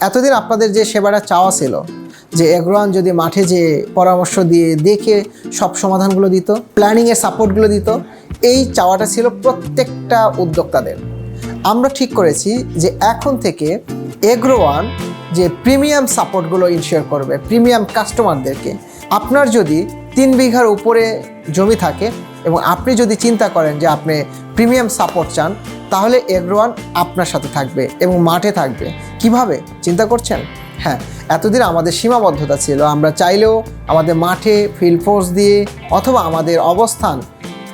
এতদিন আপনাদের যে সেবাটা চাওয়া ছিল, যে এগ্রোয়ান যদি মাঠে যে পরামর্শ দিয়ে দেখে সব সমাধানগুলো দিত প্ল্যানিংয়ের সাপোর্টগুলো দিত, এই চাওয়াটা ছিল প্রত্যেকটা উদ্যোক্তাদের। আমরা ঠিক করেছি যে এখন থেকে এগ্রোয়ান যে প্রিমিয়াম সাপোর্টগুলো ইনশিওর করবে প্রিমিয়াম কাস্টমারদেরকে আপনার যদি তিন বিঘার উপরে জমি থাকে এবং আপনি যদি চিন্তা করেন যে আপনি প্রিমিয়াম সাপোর্ট চান, তাহলে এগ্রোয়ান আপনার সাথে থাকবে এবং মাঠে থাকবে। কীভাবে? চিন্তা করছেন? হ্যাঁ এতদিন আমাদের সীমাবদ্ধতা ছিল। আমরা চাইলেও আমাদের মাঠে ফিল্ড ফোর্স দিয়ে অথবা আমাদের অবস্থান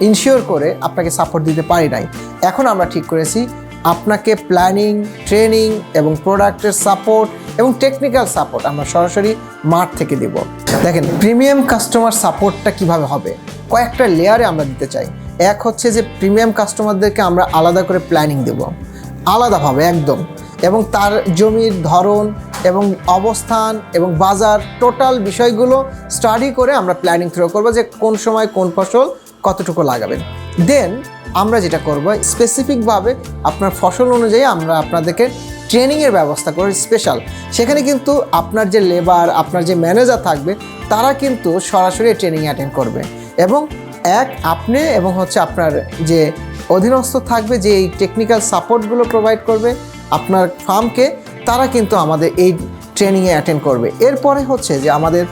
ইনশিওর করে আপনাকে সাপোর্ট দিতে পারি নাই। এখন আমরা ঠিক করেছি, আপনাকে প্ল্যানিং ট্রেনিং এবং প্রোডাক্টের সাপোর্ট এবং টেকনিক্যাল সাপোর্ট আমরা সরাসরি মাঠ থেকে দেব। দেখেন প্রিমিয়াম কাস্টমার সাপোর্টটা কীভাবে হবে? কয়েকটা লেয়ারে আমরা দিতে চাই। এক হচ্ছে যে প্রিমিয়াম কাস্টমারদেরকে আমরা আলাদা করে প্ল্যানিং দেব। আলাদাভাবে, একদম। এবং তার জমির ধরন এবং অবস্থান এবং বাজার টোটাল বিষয়গুলো স্টাডি করে আমরা প্ল্যানিং থ্রো করব যে কোন সময় কোন ফসল কতটুকু লাগাবেন। দেন আমরা যেটা করব স্পেসিফিকভাবে আপনার ফসল অনুযায়ী আমরা আপনাদেরকে ট্রেনিংয়ের ব্যবস্থা করি স্পেশাল সেখানে কিন্তু আপনার যে লেবার আপনার যে ম্যানেজার থাকবে, তারা কিন্তু সরাসরি ট্রেনিং অ্যাটেন্ড করবে। এবং এক, আপনি এবং হচ্ছে আপনার যে অধীনস্থ থাকবে, যে এই টেকনিক্যাল সাপোর্টগুলো প্রোভাইড করবে আপনার ফার্মকে তারা কিন্তু আমাদের এই ট্রেনিংয়ে অ্যাটেন্ড করবে। এরপরে হচ্ছে যে আমাদের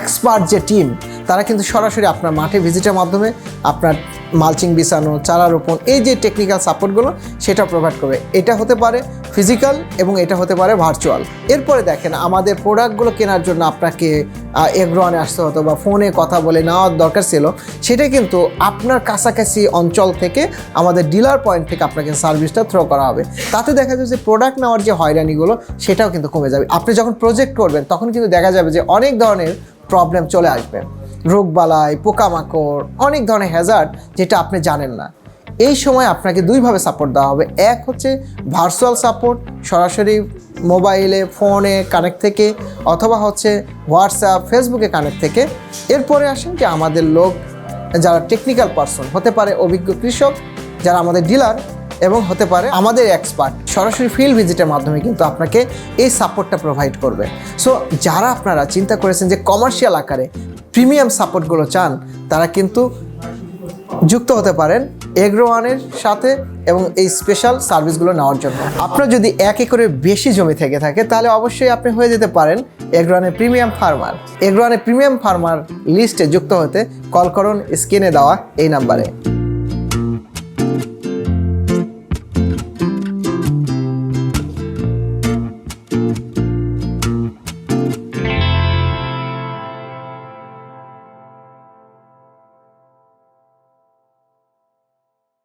এক্সপার্ট যে টিম তারা কিন্তু সরাসরি আপনার মাঠে ভিজিটের মাধ্যমে আপনার মালচিং বিছানো চারা রোপণ এই যে টেকনিক্যাল সাপোর্টগুলো সেটা প্রোভাইড করবে। এটা হতে পারে ফিজিক্যাল এবং এটা হতে পারে ভার্চুয়াল এরপরে দেখেন, আমাদের প্রোডাক্টগুলো কেনার জন্য আপনাকে এগ্রোয়ানে আসতে হতো বা ফোনে কথা বলে নেওয়ার দরকার ছিল, সেটা কিন্তু আপনার কাছাকাছি অঞ্চল থেকে আমাদের ডিলার পয়েন্ট থেকে আপনাকে সার্ভিসটা থ্রো করা হবে। তাতে দেখা যাবে যে প্রোডাক্ট নেওয়ার যে হয়রানিগুলো, সেটাও কিন্তু কমে যাবে। আপনি যখন প্রজেক্ট করবেন, তখন কিন্তু দেখা যাবে যে অনেক ধরনের প্রবলেম চলে আসবে। রোগবালাই, পোকামাকড়, অনেক ধরনের হ্যাজার্ড যেটা আপনি জানেন না। এই সময় আপনাকে দুইভাবে সাপোর্ট দেওয়া হবে। এক হচ্ছে ভার্চুয়াল সাপোর্ট সরাসরি মোবাইলে ফোনে কানেক্ট থেকে, অথবা হচ্ছে হোয়াটসঅ্যাপ ফেসবুকে কানেক্ট থেকে। এরপরে আসেন যে আমাদের লোক, যারা টেকনিক্যাল পার্সন হতে পারে অভিজ্ঞ কৃষক, যারা আমাদের ডিলার এবং হতে পারে আমাদের এক্সপার্ট সরাসরি ফিল্ড ভিজিটের মাধ্যমে কিন্তু আপনাকে এই সাপোর্টটা প্রোভাইড করবে। সো যারা আপনারা চিন্তা করেছেন যে কমার্শিয়াল আকারে প্রিমিয়াম সাপোর্টগুলো চান, তারা কিন্তু যুক্ত হতে পারেন এগ্রোয়ানের সাথে এবং এই স্পেশাল সার্ভিসগুলো নেওয়ার জন্য। আপনার যদি এক একরে বেশি জমি থেকে থাকে, তাহলে অবশ্যই আপনি হয়ে যেতে পারেন এগ্রোয়ানের প্রিমিয়াম ফার্মার। এগ্রোয়ানের প্রিমিয়াম ফার্মার লিস্টে যুক্ত হতে কল করুন স্ক্রিনে দেওয়া এই নাম্বারে।